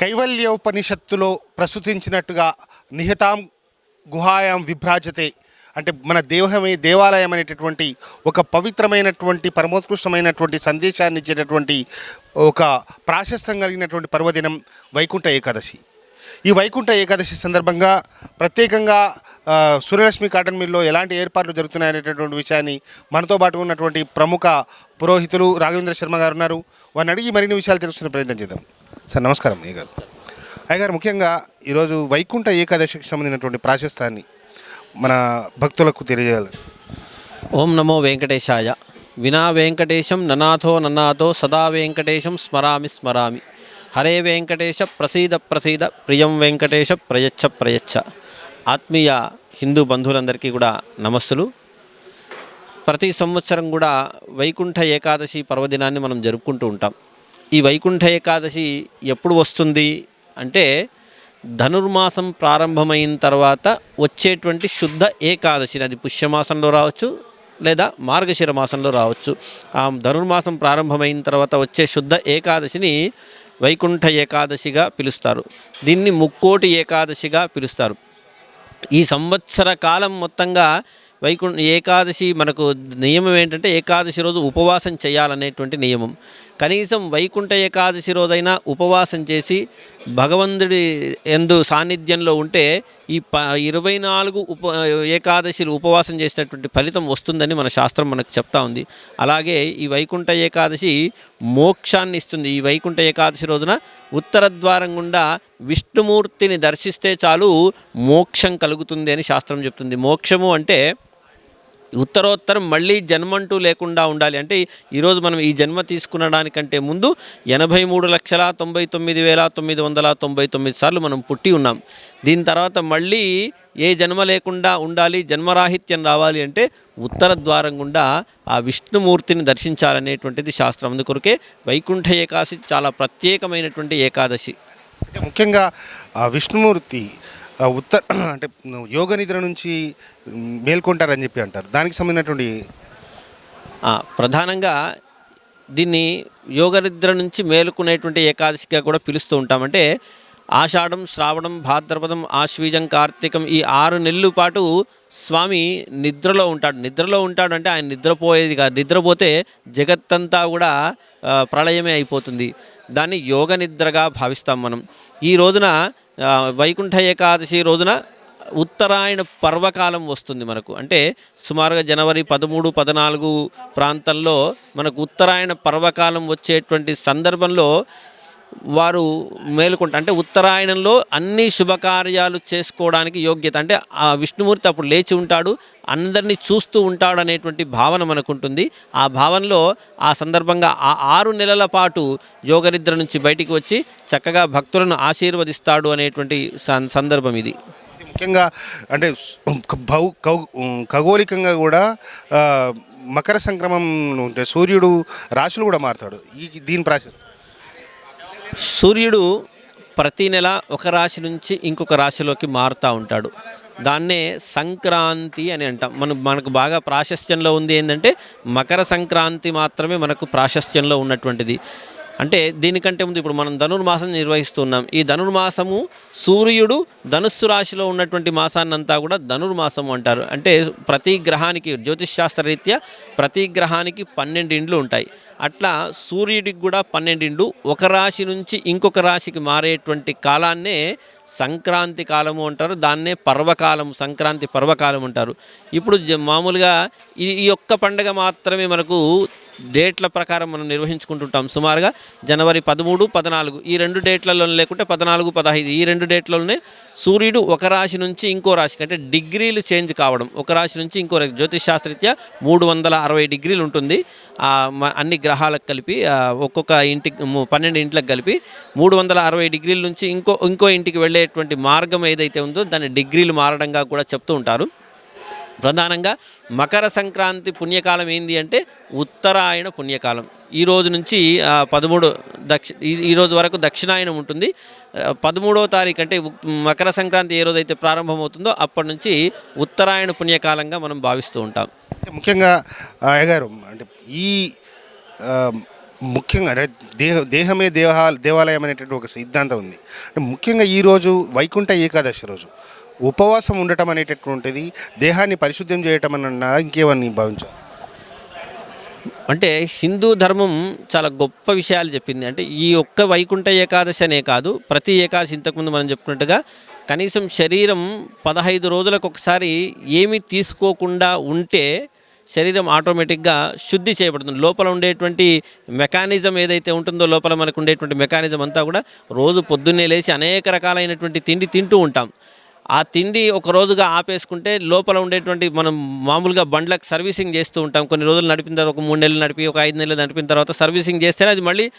కైవల్యోపనిషత్తులో ప్రస్తుతించినట్టుగా నిహతాం గుహాయాం విభ్రాజతే అంటే మన దేహమే దేవాలయం అనేటటువంటి ఒక పవిత్రమైనటువంటి పరమోత్కృష్టమైనటువంటి సందేశాన్ని ఇచ్చేటటువంటి ఒక ప్రాశస్తం కలిగినటువంటి పర్వదినం వైకుంఠ ఏకాదశి. ఈ వైకుంఠ ఏకాదశి సందర్భంగా ప్రత్యేకంగా సూర్యలక్ష్మి కాటన్ మిల్లో ఎలాంటి ఏర్పాట్లు జరుగుతున్నాయనేటటువంటి విషయాన్ని మనతో పాటు ఉన్నటువంటి ప్రముఖ పురోహితులు రాఘవేంద్ర శర్మ గారు ఉన్నారు. వారిని అడిగి మరిన్ని విషయాలు తెలుసుకునే ప్రయత్నం చేద్దాం. సార్ నమస్కారం అయ్య గారు అయ్యగారు ముఖ్యంగా ఈరోజు వైకుంఠ ఏకాదశికి సంబంధించినటువంటి ప్రాశస్తాన్ని మన భక్తులకు తెలియజేయాలి. ఓం నమో వెంకటేశాయ. వినా వెంకటేశం ననాథో ననాథో సదా వెంకటేశం స్మరామి స్మరామి. హరే వెంకటేశ ప్రసీద ప్రసీద ప్రియం వెంకటేశ ప్రయచ్చ ప్రయచ్చ. ఆత్మీయ హిందూ బంధువులందరికీ కూడా నమస్సులు. ప్రతి సంవత్సరం కూడా వైకుంఠ ఏకాదశి పర్వదినాన్ని మనం జరుపుకుంటూ ఉంటాం. ఈ వైకుంఠ ఏకాదశి ఎప్పుడు వస్తుంది అంటే ధనుర్మాసం ప్రారంభమైన తర్వాత వచ్చేటువంటి శుద్ధ ఏకాదశిని అది పుష్యమాసంలో రావచ్చు లేదా మార్గశిర మాసంలో రావచ్చు. ఆ ధనుర్మాసం ప్రారంభమైన తర్వాత వచ్చే శుద్ధ ఏకాదశిని వైకుంఠ ఏకాదశిగా పిలుస్తారు. దీన్ని ముక్కోటి ఏకాదశిగా పిలుస్తారు. ఈ సంవత్సర కాలం మొత్తంగా వైకుంఠ ఏకాదశి మనకు నియమం ఏంటంటే ఏకాదశి రోజు ఉపవాసం చేయాలనేటువంటి నియమం. కనీసం వైకుంఠ ఏకాదశి రోజైనా ఉపవాసం చేసి భగవంతుడి ఎందు సాన్నిధ్యంలో ఉంటే ఈ ప ఇరవై నాలుగు ఉప ఏకాదశిలు ఉపవాసం చేసినటువంటి ఫలితం వస్తుందని మన శాస్త్రం మనకు చెప్తా ఉంది. అలాగే ఈ వైకుంఠ ఏకాదశి మోక్షాన్ని ఇస్తుంది. ఈ వైకుంఠ ఏకాదశి రోజున ఉత్తర ద్వారం గుండా విష్ణుమూర్తిని దర్శిస్తే చాలు మోక్షం కలుగుతుంది అని శాస్త్రం చెప్తుంది. మోక్షము అంటే ఉత్తరోత్తరం మళ్ళీ జన్మంటూ లేకుండా ఉండాలి. అంటే ఈరోజు మనం ఈ జన్మ తీసుకునడానికంటే ముందు ఎనభై మూడు లక్షల తొంభై తొమ్మిది వేల తొమ్మిది వందల తొంభై తొమ్మిది సార్లు మనం పుట్టి ఉన్నాం. దీని తర్వాత మళ్ళీ ఏ జన్మ లేకుండా ఉండాలి జన్మరాహిత్యం రావాలి అంటే ఉత్తర ద్వారం గుండా ఆ విష్ణుమూర్తిని దర్శించాలనేటువంటిది శాస్త్రం. అందుకొరకే వైకుంఠ ఏకాదశి చాలా ప్రత్యేకమైనటువంటి ఏకాదశి. ముఖ్యంగా ఆ విష్ణుమూర్తి ఉత్తర అంటే యోగ నిద్ర నుంచి మేల్కొంటారని చెప్పి అంటారు. దానికి సంబంధించినటువంటి ప్రధానంగా దీన్ని యోగ నిద్ర నుంచి మేలుకునేటువంటి ఏకాదశిగా కూడా పిలుస్తూ ఉంటామంటే ఆషాఢం శ్రావణం భాద్రపదం ఆశ్వీజం కార్తీకం ఈ ఆరు నెలల పాటు స్వామి నిద్రలో ఉంటాడు. నిద్రలో ఉంటాడు అంటే ఆయన నిద్రపోయేది కాదు. నిద్రపోతే జగత్తంతా కూడా ప్రళయమే అయిపోతుంది. దాన్ని యోగ నిద్రగా భావిస్తాం మనం. ఈ రోజున వైకుంఠ ఏకాదశి రోజున ఉత్తరాయణ పర్వకాలం వస్తుంది మనకు. అంటే సుమారుగా జనవరి పదమూడు పద్నాలుగు ప్రాంతంలో మనకు ఉత్తరాయణ పర్వకాలం వచ్చేటువంటి సందర్భంలో వారు మేలుకుంటా అంటే ఉత్తరాయణంలో అన్ని శుభకార్యాలు చేసుకోవడానికి యోగ్యత. అంటే ఆ విష్ణుమూర్తి అప్పుడు లేచి ఉంటాడు అందరినీ చూస్తూ ఉంటాడు అనేటువంటి భావన మనకుంటుంది. ఆ భావనలో ఆ సందర్భంగా ఆ ఆరు నెలల పాటు యోగనిద్ర నుంచి బయటికి వచ్చి చక్కగా భక్తులను ఆశీర్వదిస్తాడు అనేటువంటి సందర్భం ఇది. ముఖ్యంగా అంటే భౌ కౌ ఖగోళికంగా కూడా మకర సంక్రమం ఉంటే సూర్యుడు రాశులు కూడా మారుతాడు. ఈ దీని ప్రాసెస్? సూర్యుడు ప్రతి నెల ఒక రాశి నుంచి ఇంకొక రాశిలోకి మారుతూ ఉంటాడు. దాన్నే సంక్రాంతి అని అంటాం. మన మనకు బాగా ప్రాశస్త్యంలో ఉంది ఏంటంటే మకర సంక్రాంతి మాత్రమే మనకు ప్రాశస్త్యంలో ఉన్నటువంటిది. అంటే దీనికంటే ముందు ఇప్పుడు మనం ధనుర్మాసం నిర్వహిస్తున్నాం. ఈ ధనుర్మాసము సూర్యుడు ధనుస్సు రాశిలో ఉన్నటువంటి మాసాన్నంతా కూడా ధనుర్మాసము అంటారు. అంటే ప్రతి గ్రహానికి జ్యోతిష్ శాస్త్ర రీత్యా ప్రతి గ్రహానికి పన్నెండు ఇండ్లు ఉంటాయి. అట్లా సూర్యుడికి కూడా పన్నెండిండు ఒక రాశి నుంచి ఇంకొక రాశికి మారేటువంటి కాలాన్నే సంక్రాంతి కాలము అంటారు. దాన్నే పర్వకాలం సంక్రాంతి పర్వకాలం అంటారు. ఇప్పుడు మామూలుగా ఈ ఈ ఒక్క పండగ మాత్రమే మనకు డేట్ల ప్రకారం మనం నిర్వహించుకుంటుంటాం. సుమారుగా జనవరి పదమూడు పద్నాలుగు. ఈ రెండు డేట్లలో లేకుంటే పద్నాలుగు పదహైదు. ఈ రెండు డేట్లలోనే సూర్యుడు ఒక రాశి నుంచి ఇంకో రాశికి అంటే డిగ్రీలు చేంజ్ కావడం. ఒక రాశి నుంచి ఇంకో రాశి. జ్యోతిష్ శాస్త్రరీత్యా మూడు వందల అరవై డిగ్రీలు ఉంటుంది. అన్ని గ్రహాలకు కలిపి ఒక్కొక్క ఇంటికి పన్నెండు ఇంట్లకు కలిపి మూడు వందల అరవై డిగ్రీల నుంచి ఇంకో ఇంకో ఇంటికి వెళ్ళేటువంటి మార్గం ఏదైతే ఉందో దాన్ని డిగ్రీలు మారడంగా కూడా చెప్తూ ఉంటారు. ప్రధానంగా మకర సంక్రాంతి పుణ్యకాలం ఏంది అంటే ఉత్తరాయణ పుణ్యకాలం. ఈ రోజు నుంచి పదమూడు దక్షి ఈ- వరకు దక్షిణాయనం ఉంటుంది. పదమూడవ తారీఖు అంటే మకర సంక్రాంతి ఏ రోజైతే ప్రారంభమవుతుందో అప్పటి నుంచి ఉత్తరాయణ పుణ్యకాలంగా మనం భావిస్తూ ఉంటాం. ముఖ్యంగా అయ్యగారు అంటే ఈ ముఖ్యంగా అంటే దేహ దేహమే దేహ దేవాలయం అనేటువంటి ఒక సిద్ధాంతం ఉంది. అంటే ముఖ్యంగా ఈరోజు వైకుంఠ ఏకాదశి రోజు. ఉపవాసం ఉండటం అనేటటువంటిది దేహాన్ని పరిశుద్ధం చేయటం అని అన్నారా ఇంకేమని భావించారు? అంటే హిందూ ధర్మం చాలా గొప్ప విషయాలు చెప్పింది. అంటే ఈ ఒక్క వైకుంఠ ఏకాదశి అనే కాదు ప్రతి ఏకాదశి ఇంతకుముందు మనం చెప్పుకున్నట్టుగా కనీసం శరీరం పదహైదు రోజులకు ఒకసారి ఏమీ తీసుకోకుండా ఉంటే శరీరం ఆటోమేటిక్గా శుద్ధి చేయబడుతుంది. లోపల ఉండేటువంటి మెకానిజం ఏదైతే ఉంటుందో లోపల మనకు ఉండేటువంటి మెకానిజం అంతా కూడా రోజు పొద్దున్నే లేచి అనేక రకాలైనటువంటి తిండి తింటూ ఉంటాం. ఆ తిండి ఒక రోజుగా ఆపేసుకుంటే లోపల ఉండేటువంటి మనం మామూలుగా బండ్లకు సర్వీసింగ్ చేస్తూ ఉంటాం. కొన్ని రోజులు నడిపిన తర్వాత ఒక మూడు నెలలు నడిపి ఒక ఐదు నెలలు నడిపిన తర్వాత సర్వీసింగ్ చేస్తేనే అది మళ్ళీ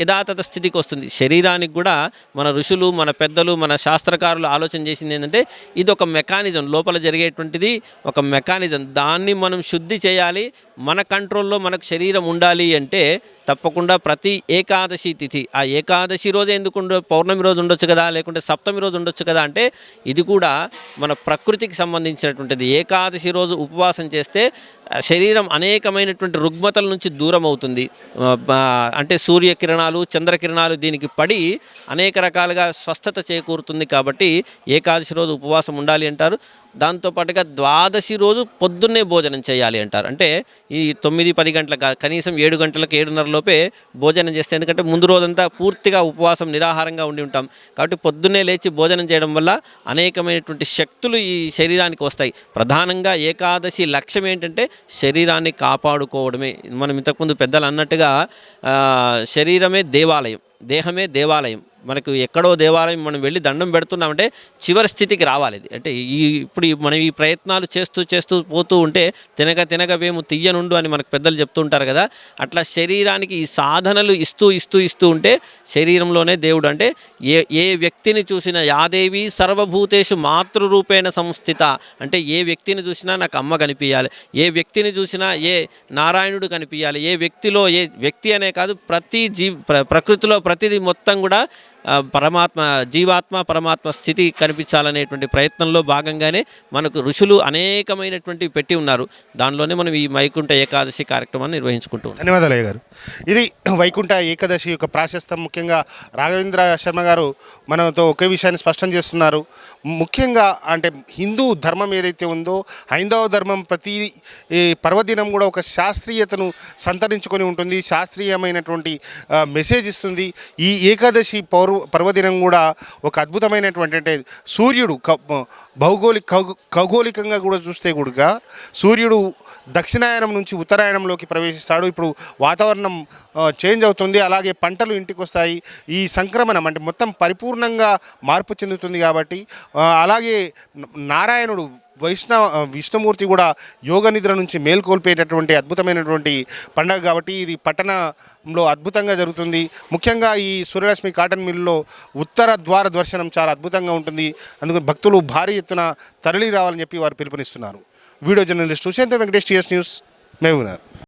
యథాతథ స్థితికి వస్తుంది. శరీరానికి కూడా మన ఋషులు మన పెద్దలు మన శాస్త్రకారులు ఆలోచన చేసింది ఏంటంటే ఇది ఒక మెకానిజం. లోపల జరిగేటువంటిది ఒక మెకానిజం. దాన్ని మనం శుద్ధి చేయాలి మన కంట్రోల్లో మనకు శరీరం ఉండాలి అంటే తప్పకుండా ప్రతి ఏకాదశి తిథి ఆ ఏకాదశి రోజే ఎందుకు పౌర్ణమి రోజు ఉండొచ్చు కదా లేకుంటే సప్తమి రోజు ఉండొచ్చు కదా అంటే ఇది కూడా మన ప్రకృతికి సంబంధించినటువంటిది. ఏకాదశి రోజు ఉపవాసం చేస్తే శరీరం అనేకమైనటువంటి రుగ్మతల నుంచి దూరం అవుతుంది అంటే సూర్యకిరణాలు చంద్రకిరణాలు దీనికి పడి అనేక రకాలుగా స్వస్థత చేకూరుతుంది కాబట్టి ఏకాదశి రోజు ఉపవాసం ఉండాలి అంటారు. దాంతోపాటుగా ద్వాదశి రోజు పొద్దున్నే భోజనం చేయాలి అంటారు. అంటే ఈ తొమ్మిది పది గంటలకు కనీసం ఏడు గంటలకు ఏడున్నర లోపే భోజనం చేస్తే ఎందుకంటే ముందు రోజంతా పూర్తిగా ఉపవాసం నిరాహారంగా ఉండి ఉంటాం. కాబట్టి పొద్దున్నే లేచి భోజనం చేయడం వల్ల అనేకమైనటువంటి శక్తులు ఈ శరీరానికి వస్తాయి. ప్రధానంగా ఏకాదశి లక్ష్యం ఏంటంటే శరీరాన్ని కాపాడుకోవడమే. మనం ఇంతకుముందు పెద్దలు అన్నట్టుగా శరీరమే దేవాలయం దేహమే దేవాలయం. మనకు ఎక్కడో దేవాలయం మనం వెళ్ళి దండం పెడుతున్నామంటే చివరి స్థితికి రావాలి. ఇది అంటే ఈ ఇప్పుడు ఈ మనం ఈ ప్రయత్నాలు చేస్తూ చేస్తూ పోతూ ఉంటే తినక తినక వేము తీయనుండు అని మనకు పెద్దలు చెప్తూ ఉంటారు కదా. అట్లా శరీరానికి ఈ సాధనలు ఇస్తూ ఇస్తూ ఇస్తూ ఉంటే శరీరంలోనే దేవుడు అంటే ఏ ఏ వ్యక్తిని చూసినా యాదేవి సర్వభూతేషు మాతృరూపేణ సంస్థిత అంటే ఏ వ్యక్తిని చూసినా నాకు అమ్మ కనిపించాలి ఏ వ్యక్తిని చూసినా ఏ నారాయణుడు కనిపించాలి ఏ వ్యక్తిలో ఏ వ్యక్తి అనే కాదు ప్రతి జీ ప్ర- ప్రకృతిలో ప్రతిదీ మొత్తం కూడా పరమాత్మ జీవాత్మ పరమాత్మ స్థితి కనిపించాలనేటువంటి ప్రయత్నంలో భాగంగానే మనకు ఋషులు అనేకమైనటువంటి పెట్టి ఉన్నారు. దానిలోనే మనం ఈ వైకుంఠ ఏకాదశి కార్యక్రమాన్ని నిర్వహించుకుంటూ ధన్యవాదాలు అయ్య గారు. ఇది వైకుంఠ ఏకాదశి యొక్క ప్రాశస్తం. ముఖ్యంగా రాఘవేంద్ర శర్మ గారు మనతో ఒకే విషయాన్ని స్పష్టం చేస్తున్నారు. ముఖ్యంగా అంటే హిందూ ధర్మం ఏదైతే ఉందో హైందవ ధర్మం ప్రతి ఈ పర్వదినం కూడా ఒక శాస్త్రీయతను సంతరించుకొని ఉంటుంది. శాస్త్రీయమైనటువంటి మెసేజ్ ఇస్తుంది. ఈ ఏకాదశి పర్వ పర్వదినం కూడా ఒక అద్భుతమైనటువంటి అంటే సూర్యుడు భౌగోళిక ఖగోళికంగా కూడా చూస్తే కూడా సూర్యుడు దక్షిణాయనం నుంచి ఉత్తరాయణంలోకి ప్రవేశిస్తాడు. ఇప్పుడు వాతావరణం చేంజ్ అవుతుంది. అలాగే పంటలు ఇంటికి వస్తాయి ఈ సంక్రమణం అంటే మొత్తం పరిపూర్ణంగా మార్పు చెందుతుంది కాబట్టి అలాగే నారాయణుడు వైష్ణవ విష్ణుమూర్తి కూడా యోగ నిద్ర నుంచి మేల్కొల్పేటటువంటి అద్భుతమైనటువంటి పండగ కాబట్టి ఇది పట్టణంలో అద్భుతంగా జరుగుతుంది. ముఖ్యంగా ఈ సూర్యలక్ష్మి కాటన్ మిల్లులో ఉత్తర ద్వార దర్శనం చాలా అద్భుతంగా ఉంటుంది. అందుకని భక్తులు భారీ ఎత్తున తరలి రావాలని చెప్పి వారు పిలుపునిస్తున్నారు. Video journalist Sushant Venkatesh TS news Mahabubnagar